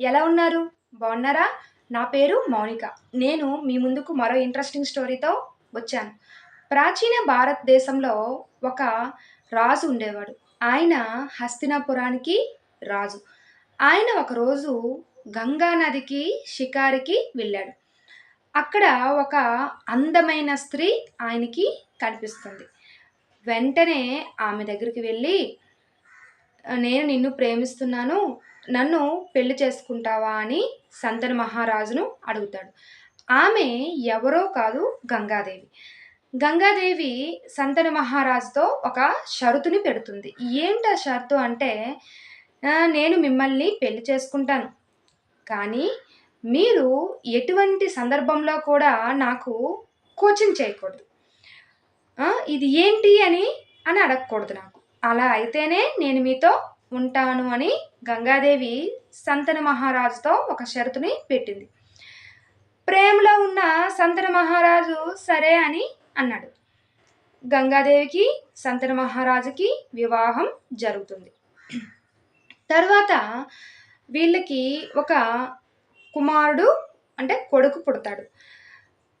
ఎలా ఉన్నారు? బాగున్నారా? నా పేరు మౌనిక. నేను మీ ముందుకు మరో ఇంట్రెస్టింగ్ స్టోరీతో వచ్చాను. ప్రాచీన భారతదేశంలో ఒక రాజు ఉండేవాడు. ఆయన హస్తినాపురానికి రాజు. ఆయన ఒకరోజు గంగా నదికి షికారికి వెళ్ళాడు. అక్కడ ఒక అందమైన స్త్రీ ఆయనకి కనిపిస్తుంది. వెంటనే ఆమె దగ్గరికి వెళ్ళి నేను నిన్ను ప్రేమిస్తున్నాను. నన్ను పెళ్ళి చేసుకుంటావా అని సంతన మహారాజును అడుగుతాడు. ఆమె ఎవరో కాదు గంగాదేవి. గంగాదేవి సంతన మహారాజుతో ఒక షరతుని పెడుతుంది. ఏంటి ఆ షరతు అంటే నేను మిమ్మల్ని పెళ్ళి చేసుకుంటాను. కానీ మీరు ఎటువంటి సందర్భంలో కూడా నాకు కోచింగ్ చేయకూడదు. ఇది ఏంటి అని అని అడగకూడదు నాకు. అలా అయితేనే నేను మీతో ఉంటాను అని గంగాదేవి సంతన మహారాజుతో ఒక షరతుని పెట్టింది. ప్రేమలో ఉన్న సంతన మహారాజు సరే అని అన్నాడు. గంగాదేవికి సంతన మహారాజుకి వివాహం జరుగుతుంది. తర్వాత వీళ్ళకి ఒక కుమారుడు అంటే కొడుకు పుడతాడు.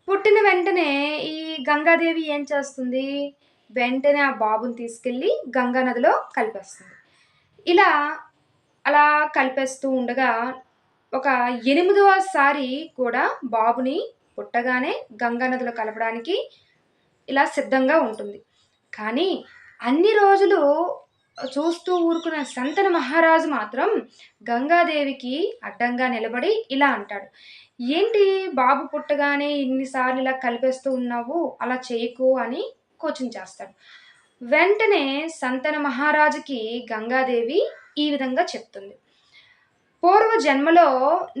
పుట్టిన వెంటనే ఈ గంగాదేవి ఏం చేస్తుంది? వెంటనే ఆ బాబుని తీసుకెళ్ళి గంగా నదిలో కలిపేస్తుంది. ఇలా అలా కలిపేస్తూ ఉండగా ఒక ఎనిమిదవ సారి కూడా బాబుని పుట్టగానే గంగా నదిలో కలపడానికి ఇలా సిద్ధంగా ఉంటుంది. కానీ అన్ని రోజులు చూస్తూ ఊరుకున్న సంతన మహారాజు మాత్రం గంగాదేవికి అడ్డంగా నిలబడి ఇలా అంటాడు. ఏంటి బాబు పుట్టగానే ఇన్నిసార్లు ఇలా కలిపేస్తూ ఉన్నావు? అలా చేయకు అని కోచింగ్ చేస్తాడు. వెంటనే సంతన మహారాజుకి గంగాదేవి ఈ విధంగా చెప్తుంది. పూర్వ జన్మలో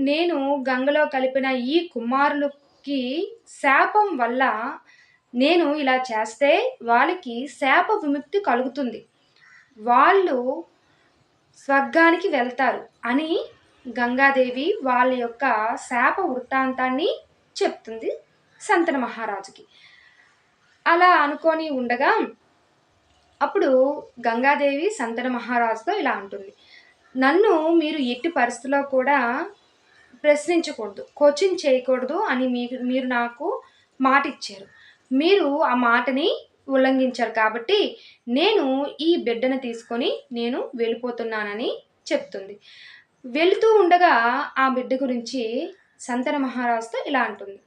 నేను గంగలో కలిపిన ఈ కుమారులకి శాపం వల్ల నేను ఇలా చేస్తే వాళ్ళకి శాప విముక్తి కలుగుతుంది. వాళ్ళు స్వర్గానికి వెళ్తారు అని గంగాదేవి వాళ్ళ యొక్క శాప వృత్తాంతాన్ని చెప్తుంది సంతన మహారాజుకి. అలా అనుకొని ఉండగా అప్పుడు గంగాదేవి సంతన మహారాజుతో ఇలా అంటుంది. నన్ను మీరు ఎట్టి పరిస్థితిలో కూడా ప్రశ్నించకూడదు కోచింగ్ చేయకూడదు అని మీరు మీరు నాకు మాట ఇచ్చారు మీరు ఆ మాటని ఉల్లంఘించారు కాబట్టి నేను ఈ బిడ్డను తీసుకొని నేను వెళ్ళిపోతున్నానని చెప్తుంది. వెళుతూ ఉండగా ఆ బిడ్డ గురించి సంతన మహారాజుతో ఇలా అంటుంది.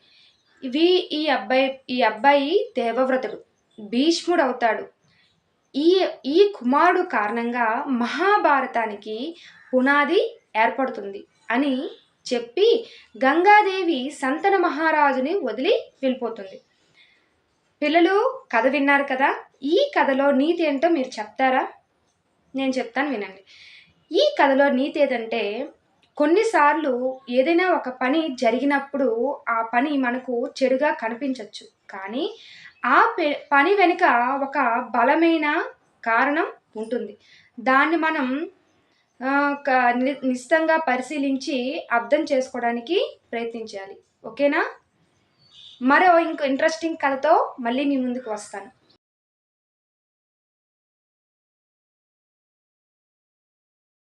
ఇవి ఈ అబ్బాయి ఈ అబ్బాయి దేవవ్రతుడు భీష్ముడు అవుతాడు ఈ ఈ కుమారుడు కారణంగా మహాభారతానికి పునాది ఏర్పడుతుంది అని చెప్పి గంగాదేవి సంతన మహారాజుని వదిలి వెళ్ళిపోతుంది. పిల్లలు కథ విన్నారు కదా ఈ కథలో నీతి ఏంటో మీరు చెప్తారా? నేను చెప్తాను వినండి. ఈ కథలో నీతి ఏదంటే కొన్నిసార్లు ఏదైనా ఒక పని జరిగినప్పుడు ఆ పని మనకు చెడుగా కనిపించవచ్చు కానీ ఆ పని వెనుక ఒక బలమైన కారణం ఉంటుంది. దాన్ని మనం ని- నిశ్చితంగా పరిశీలించి అర్థం చేసుకోవడానికి ప్రయత్నించాలి. ఓకేనా? మరో ఇంకో ఇంట్రెస్టింగ్ కథతో మళ్ళీ మీ ముందుకు వస్తాను.